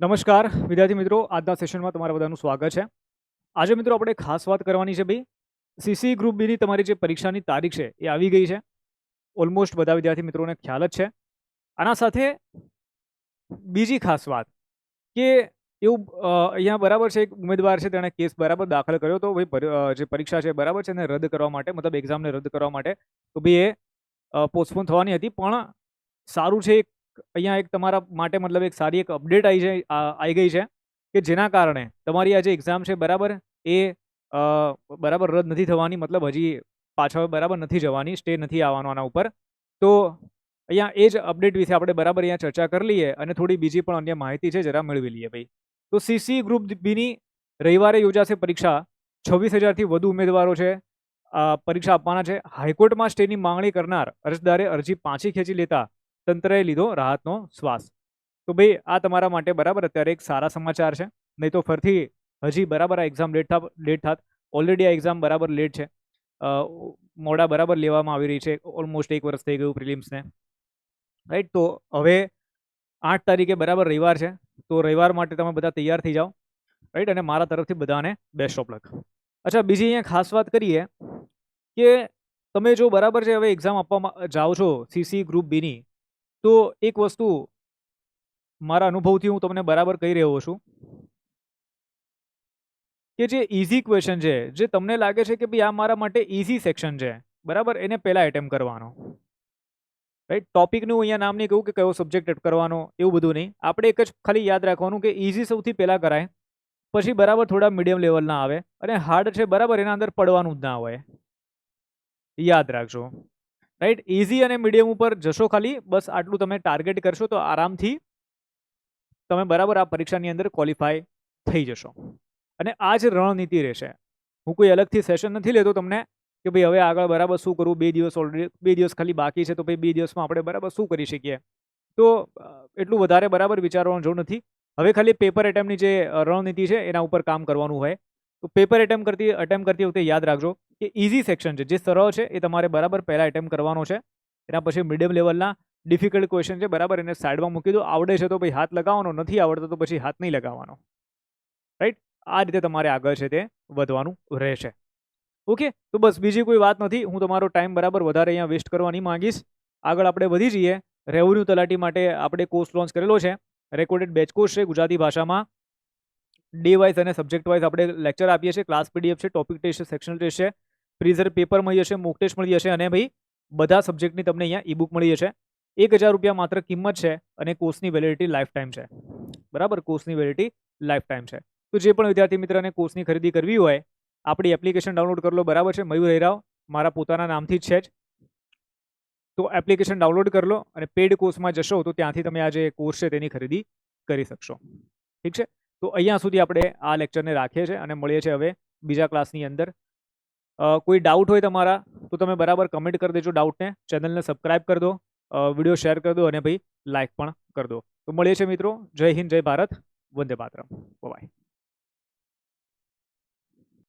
નમસ્કાર, વિદ્યાર્થી મિત્રો. આજના સેશનમાં તમારા બધાનું સ્વાગત છે. આજે મિત્રો આપણે ખાસ વાત કરવાની છે ભાઈ. સીસી ગ્રુપ બીની તમારી જે પરીક્ષાની તારીખ છે એ આવી ગઈ છે. ઓલમોસ્ટ બધા વિદ્યાર્થી મિત્રોને ખ્યાલ જ છે. આના સાથે બીજી ખાસ વાત કે એવું અહીંયા બરાબર છે, એક ઉમેદવાર છે, તેણે કેસ બરાબર દાખલ કર્યો તો ભાઈ જે પરીક્ષા છે બરાબર છે, એને રદ કરવા માટે, મતલબ એક્ઝામને રદ કરવા માટે તો ભાઈ એ પોસ્ટપોન થવાની હતી. પણ સારું છે, એક અહીંયા એક તમારા માટે મતલબ એક સારી એક અપડેટ આવી છે આવી ગઈ છે કે જેના કારણે તમારી આ જે એક્ઝામ છે બરાબર એ બરાબર રદ નથી થવાની, મતલબ હજી પાછળ બરાબર નથી જવાની સ્ટે નથી આવવાનો આના ઉપર. તો અહીંયા એ જ અપડેટ વિશે આપણે બરાબર અહીંયા ચર્ચા કરી લઈએ અને થોડી બીજી પણ અન્ય માહિતી છે જરા મેળવી લઈએ ભાઈ. તો સીસી ગ્રુપ બીની રવિવારે યોજાશે પરીક્ષા, છવ્વીસ હજારથી વધુ ઉમેદવારો છે પરીક્ષા આપવાના છે. હાઈકોર્ટમાં સ્ટેની માંગણી કરનાર અરજદારે અરજી પાછી ખેંચી લેતા તંત્રએ લીધો રાહતનો શ્વાસ. તો ભાઈ, આ તમારા માટે બરાબર અત્યારે એક સારા સમાચાર છે. નહીં તો ફરીથી હજી બરાબર આ એક્ઝામ લેટ થા લેટ થાત. ઓલરેડી આ એક્ઝામ બરાબર લેટ છે. મોડા બરાબર લેવામાં આવી રહી છે. ઓલમોસ્ટ એક વર્ષ થઈ ગયું પ્રિલિમ્સને રાઈટ તો હવે આઠ તારીખે બરાબર રવિવાર છે. તો રવિવાર માટે તમે બધા તૈયાર થઈ જાઓ. રાઈટ અને મારા તરફથી બધાને બેસ્ટ ઓફ લક અચ્છા, બીજી અહીંયા ખાસ વાત કરીએ કે તમે જો બરાબર છે હવે એક્ઝામ આપવામાં, જાઓ છો સીસી ગ્રુપ બીની તો એક વસ્તુ મારા અનુભવથી હું તમને બરાબર કહી રહ્યો છું કે જે ઇઝી ક્વેશ્ચન છે, જે તમને લાગે છે કે ભાઈ આ મારા માટે ઇઝી સેક્શન છે, બરાબર? એને પહેલાં એટેમ્પ કરવાનો. રાઈટ ટોપિકનું અહીંયા નામ નહીં કહું કે કયો સબ્જેક્ટ કરવાનો, એવું બધું નહીં. આપણે એક જ ખાલી યાદ રાખવાનું કે ઇઝી સૌથી પહેલાં કરાય, પછી બરાબર થોડા મીડિયમ લેવલના આવે, અને હાર્ડ છે બરાબર એના અંદર પડવાનું જ ના હોય. યાદ રાખજો. રાઈટ ઇઝી અને મીડિયમ ઉપર જશો ખાલી. બસ આટલું તમે ટાર્ગેટ કરશો તો આરામથી તમે બરાબર આ પરીક્ષાની અંદર ક્વોલિફાય થઈ જશો. અને આ જ રણનીતિ રહેશે. હું કોઈ અલગથી સેશન નથી લેતો તમને કે ભાઈ હવે આગળ બરાબર શું કરવું? બે દિવસ ઓલરેડી બે દિવસ ખાલી બાકી છે તો ભાઈ બે દિવસમાં આપણે બરાબર શું કરી શકીએ? તો એટલું વધારે બરાબર વિચારવાનું જરૂર નથી. હવે ખાલી પેપર એટેમ્પની જે રણનીતિ છે એના ઉપર કામ કરવાનું હોય. તો પેપર એટેમ્પ કરતી અટેમ્પ કરતી વખતે યાદ રાખજો કે ઇઝી સેક્શન છે. જે સરળ છે, એ તમારે બરાબર પહેલાં એટેમ્પ કરવાનો છે. એના પછી મીડિયમ લેવલના ડિફિકલ્ટ ક્વેશ્ચન છે, બરાબર એને સાઈડમાં મૂકી દો. આવડે છે તો ભાઈ હાથ લગાવવાનો, નથી આવડતો તો પછી હાથ નહીં લગાવવાનો. રાઈટ આ રીતે તમારે આગળ છે તે વધવાનું રહેશે. ઓકે તો બસ, બીજી કોઈ વાત નથી. હું તમારો ટાઈમ બરાબર વધારે અહીંયા વેસ્ટ કરવા નહીં માંગીશ. આગળ આપણે વધી જઈએ. રેવન્યુ તલાટી માટે આપણે કોર્સ લોન્ચ કરેલો છે. રેકોર્ડેડ બેચ કોર્સ છે ગુજરાતી ભાષામાં. ડે વાઇઝ અને સબ્જેક્ટ વાઇઝ આપણે લેક્ચર આપીએ છીએ. ક્લાસ પીડીએફ છે ટોપિક ટેસ્ટ છે સેક્શનલ ટેસ્ટ છે પ્રીઝર પેપર મળી જશે મોક ટેસ્ટ મળી જશે અને ભાઈ બધા સબ્જેક્ટની તમને અહીંયા ઈ બુક મળી જશે. એક હજાર રૂપિયા માત્ર કિંમત છે અને કોર્સની વેલિડિટી લાઈફ ટાઈમ છે. બરાબર? કોર્સની વેલિડિટી લાઈફ ટાઈમ છે. તો જે પણ વિદ્યાર્થી મિત્રને કોર્સની ખરીદી કરવી હોય, આપણી એપ્લિકેશન ડાઉનલોડ કરી લો. બરાબર છે? મયુર હેરાવ, મારા પોતાના નામથી જ છે જ. તો એપ્લિકેશન ડાઉનલોડ કરી લો અને પેડ કોર્સમાં જશો તો ત્યાંથી તમે આ જે કોર્સ છે તેની ખરીદી કરી શકશો. ઠીક છે? તો અહીંયા સુધી આપણે આ લેક્ચરને રાખીએ છીએ અને મળીએ છીએ હવે બીજા ક્લાસની અંદર. કોઈ ડાઉટ હોય તમારા, તો તમે બરાબર કમેન્ટ કરી દેજો ડાઉટને ચેનલને સબસ્ક્રાઈબ કરી દો વીડિયો શેર કરી દો અને ભાઈ લાઇક પણ કરી દો. તો મળીએ છીએ મિત્રો. જય હિન્દ, જય ભારત. વંદે માતરમ. બાય